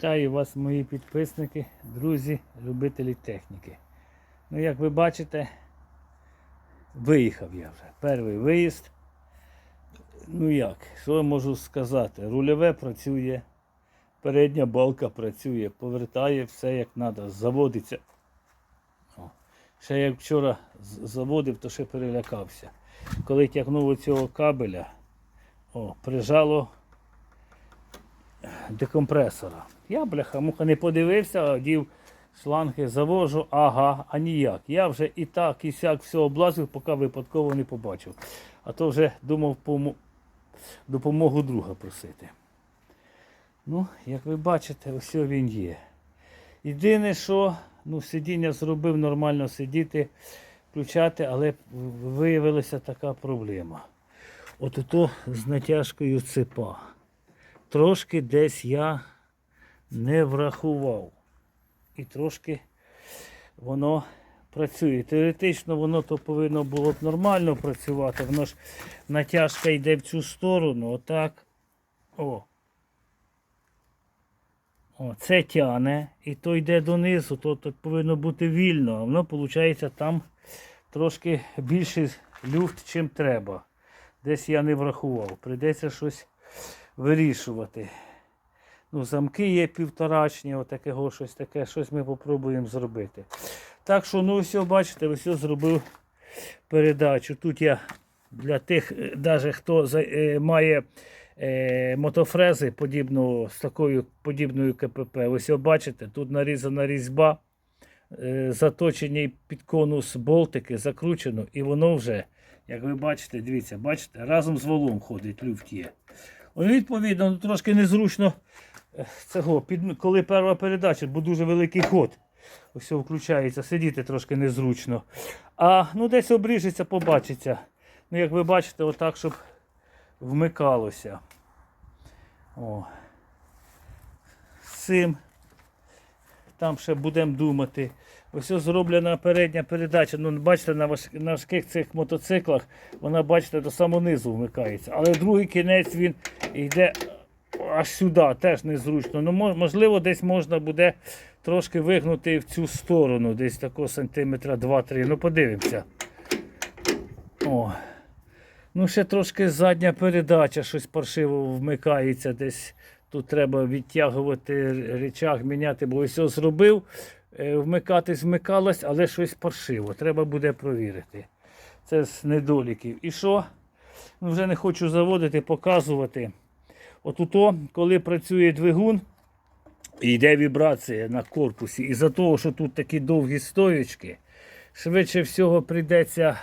Вітаю вас, мої підписники, друзі, любителі техніки. Ну, як ви бачите, виїхав я вже. Перший виїзд. Ну як, що я можу сказати? Рульове працює, передня балка працює, повертає все як треба, заводиться. О. Ще як вчора заводив, то ще перелякався. Коли тягнув оцього кабеля, о, прижало декомпресора. Я, бляха, муха не подивився, дів шланги завожу, ага, а ніяк. Я вже і так, і сяк все облазив, поки випадково не побачив. А то вже думав допомогу друга просити. Ну, як ви бачите, ось він є. Єдине, що ну, сидіння зробив нормально сидіти, включати, але виявилася така проблема. От ото з натяжкою цепа трошки десь я не врахував. І трошки воно працює. Теоретично воно то повинно було б нормально працювати. Воно ж натяжка йде в цю сторону, отак. О. О, це тяне, і то йде донизу, то, то повинно бути вільно, а воно, виходить, там трошки більший люфт, чим треба. Десь я не врахував. Прийдеться щось вирішувати. Ну, замки є півторачні, отакого щось таке, щось ми попробуємо зробити. Так що, ну, все, бачите, ось зробив передачу. Тут я для тих, е, даже хто е, має е, мотофрези подібного, з такою подібною КПП. Ось бачите, тут нарізана різьба, е, заточені під конус болтики, закручено, і воно вже, як ви бачите, дивіться, бачите, разом з валом ходить, люфт є. Ну, Відповідно, ну, трошки незручно е, цього, під, коли перша передача, бо дуже великий ход. Ось включається, сидіти трошки незручно. А ну десь обріжеться, побачиться. Ну, як ви бачите, отак, щоб вмикалося. О. З. Там ще будемо думати. Ось зроблена передня передача. Ну, бачите, на важких цих мотоциклах вона, бачите, до самого низу вмикається. Але другий кінець він йде аж сюди, теж незручно. Ну, можливо, десь можна буде трошки вигнути в цю сторону, десь такого сантиметра 2-3. Ну, подивимося. О. Ну, ще трошки задня передача, щось паршиво вмикається десь. Тут треба відтягувати речах, міняти, бо ось зробив. е, Вмикатись вмикалось, але щось паршиво. Треба буде провірити. Це з недоліків. І що? Ну, вже не хочу заводити, показувати. Отуто, коли працює двигун, йде вібрація на корпусі, і за того, що тут такі довгі стоючки, швидше всього прийдеться.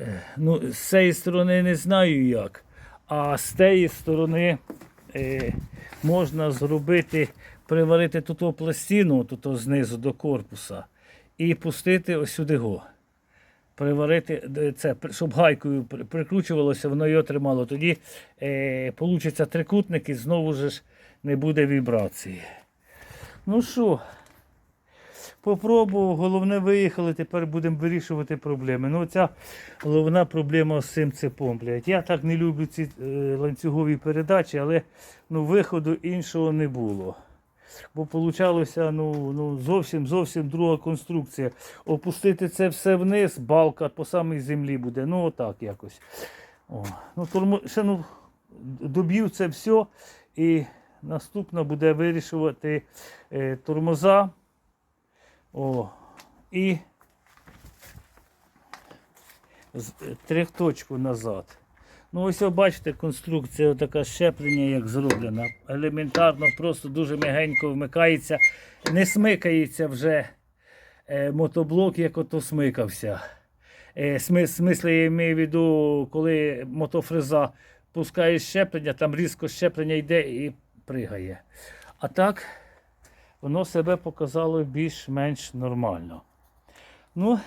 е, Ну, з цієї сторони не знаю як. А з тієї сторони е, можна зробити, приварити тут пластину тут знизу до корпуса і пустити ось сюди го. Приварити це, щоб гайкою прикручувалося, воно його тримало. Тоді е, получиться трикутник і знову ж не буде вібрації. Ну що, попробував, головне виїхали, тепер будемо вирішувати проблеми. Ну, ця головна проблема з цим цепом. Блядь. Я так не люблю ці е, ланцюгові передачі, але ну, виходу іншого не було. Бо получалося ну, ну, зовсім зовсім друга конструкція. Опустити це все вниз, балка по самій землі буде. Ну, отак якось. О. Ну, турмо... ще, ну, доб'ю це все і наступно буде вирішувати е, тормоза. О, і з- е, трьохточку назад. Ну, ось ви бачите, конструкція така щеплення, як зроблена. Елементарно, просто дуже м'ягенько вмикається. Не смикається вже е, мотоблок, як ото смикався. Е, смис- смислі я маю в виду, коли мотофреза пускає щеплення, там різко щеплення йде і пригає. А так, воно себе показало більш-менш нормально. Ну,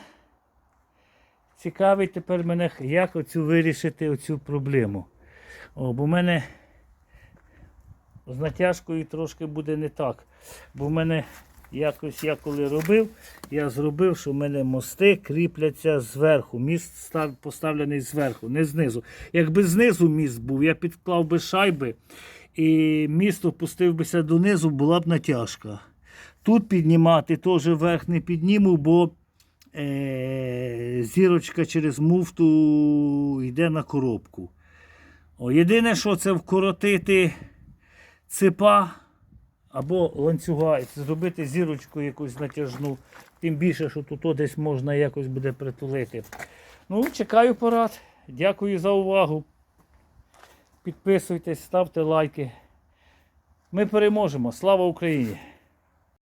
цікавить тепер мене, як оцю вирішити оцю проблему. О, бо в мене з натяжкою трошки буде не так. Бо в мене якось я коли робив, я зробив, що в мене мости кріпляться зверху. Міст став, поставлений зверху, не знизу. Якби знизу міст був, я підклав би шайби і місто пустив бися донизу, була б натяжка. Тут піднімати теж верх не підніму, бо е, зірочка через муфту йде на коробку. О, єдине, що це вкоротити ципа або ланцюга, і зробити зірочку якусь натяжну. Тим більше, що тут десь можна якось буде притулити. Ну, чекаю порад. Дякую за увагу. Підписуйтесь, ставте лайки. Ми переможемо. Слава Україні!